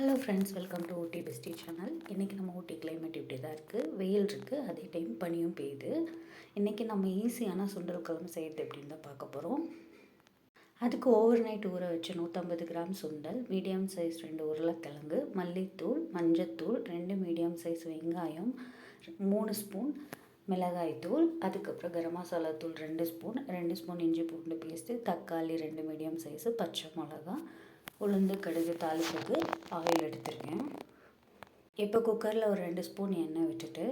Hello friends welcome to Ooty bestie channel இன்றைக்கி நம்ம ஊட்டி climate இப்படி தான் இருக்குது வெயில் இருக்குது அதே டைம் பனியும் பெய்யுது. இன்றைக்கி நம்ம ஈஸியான சுண்டல் குழம்பு செய்கிறது எப்படின்னு தான் பார்க்க போகிறோம் அதுக்கு ஓவர் நைட் ஊற வச்சு நூற்றம்பது கிராம் சுண்டல் மீடியம் சைஸ் ரெண்டு உருளைக்கிழங்கு மல்லித்தூள் மஞ்சத்தூள் ரெண்டு மீடியம் சைஸ் வெங்காயம் மூணு ஸ்பூன் மிளகாய் தூள் அதுக்கப்புறம் கரம் மசாலா தூள் ரெண்டு ஸ்பூன் ரெண்டு ஸ்பூன் இஞ்சி பூண்டு பேஸ்ட்டு தக்காளி ரெண்டு மீடியம் சைஸு பச்சை மிளகா உளுந்து கடுகு தாளிப்புக்கு ஆயில் எடுத்துருக்கேன். இப்போ குக்கரில் ஒரு ரெண்டு ஸ்பூன் எண்ணெய் விட்டுட்டு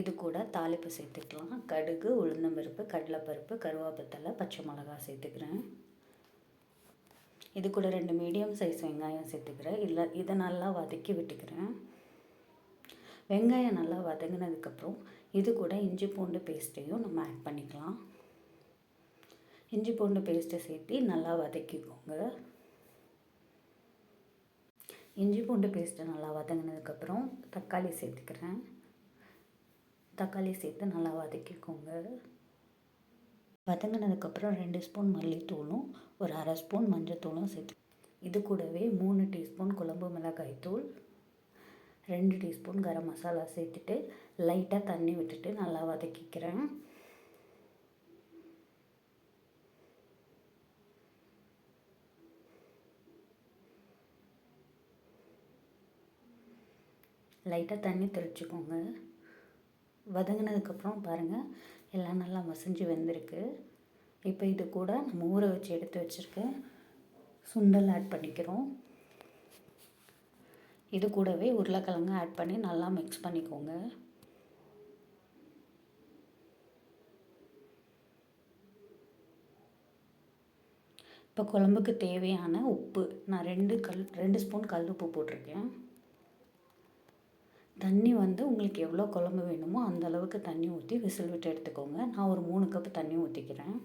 இது கூட தாளிப்பு சேர்த்துக்கலாம். கடுகு உளுந்தம்பருப்பு கடலைப்பருப்பு கருவேப்பத்தலை பச்சை மிளகா சேர்த்துக்கிறேன். இது கூட ரெண்டு மீடியம் சைஸ் வெங்காயம் சேர்த்துக்கிறேன். இல்லை இதை நல்லா வதக்கி விட்டுக்கிறேன். வெங்காயம் நல்லா வதங்கினதுக்கப்புறம் இது கூட இஞ்சி பூண்டு பேஸ்ட்டையும் நம்ம ஆட் பண்ணிக்கலாம். இஞ்சி பூண்டு பேஸ்ட்டை சேர்த்து நல்லா வதக்கிக்கோங்க. இஞ்சி பூண்டு பேஸ்ட்டு நல்லா வதங்கினதுக்கப்புறம் தக்காளி சேர்த்துக்கிறேன். தக்காளி சேர்த்து நல்லா வதக்கிக்கோங்க. வதங்கினதுக்கப்புறம் ரெண்டு ஸ்பூன் மல்லித்தூளும் ஒரு அரை ஸ்பூன் மஞ்சத்தூளும் சேர்த்து இது கூடவே மூணு டீஸ்பூன் குழம்பு மிளகாய் தூள் ரெண்டு டீஸ்பூன் கரம் மசாலா சேர்த்துட்டு லைட்டாக தண்ணி விட்டுட்டு நல்லா வதக்கிக்கிறேன். லைட்டாக தண்ணி தெளிச்சுக்கோங்க. வதங்கினதுக்கப்புறம் பாருங்கள் எல்லாம் நல்லா மசிஞ்சு வெந்திருக்கு. இப்போ இது கூட நம்ம ஊற வச்சு எடுத்து வச்சுருக்க சுண்டல் ஆட் பண்ணிக்கிறோம். இது கூடவே உருளைக்கிழங்கு ஆட் பண்ணி நல்லா மிக்ஸ் பண்ணிக்கோங்க. இப்போ குழம்புக்கு தேவையான உப்பு நான் ரெண்டு கல் ரெண்டு ஸ்பூன் கல் உப்பு போட்டிருக்கேன். தண்ணி வந்து உங்களுக்கு எவ்வளோ குழம்பு வேணுமோ அந்த அளவுக்கு தண்ணி ஊற்றி விசில் விட்டு எடுத்துக்கோங்க. நான் ஒரு மூணு கப்பு தண்ணி ஊற்றிக்கிறேன்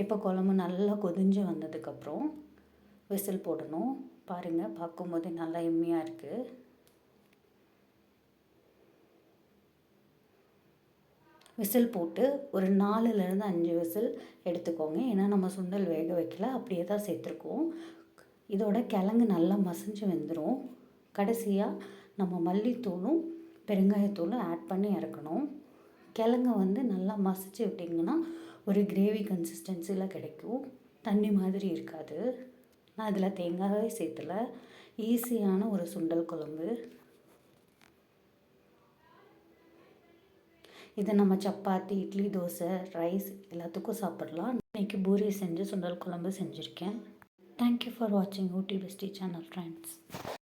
இப்போ குழம்பு நல்லா கொதிஞ்சு வந்ததுக்கப்புறம் விசில் போடணும். பாருங்கள் பார்க்கும்போதே நல்லா எம்மியாக இருக்குது விசில் போட்டு ஒரு நாலுலேருந்து அஞ்சு விசில் எடுத்துக்கோங்க. ஏன்னா நம்ம சுண்டல் வேக வைக்கல அப்படியே தான் சேர்த்துருக்கோம். இதோட கிழங்கு நல்லா மசிஞ்சு வெந்துடும் கடைசியாக நம்ம மல்லித்தூளும் பெருங்காயத்தூளும் ஆட் பண்ணி இறக்கணும். கிழங்க வந்து நல்லா மசிச்சு விட்டிங்கன்னா ஒரு கிரேவி கன்சிஸ்டன்சியில் கிடைக்கும். தண்ணி மாதிரி இருக்காது. நான் இதில் தேங்காயே சேர்த்துல ஈஸியான ஒரு சுண்டல் குழம்பு. இதை நம்ம சப்பாத்தி இட்லி தோசை ரைஸ் எல்லாத்துக்கும் சாப்பிடலாம். இன்றைக்கி பூரி செஞ்சு சுண்டல் குழம்பு செஞ்சுருக்கேன். Thank you for watching OT channel friends.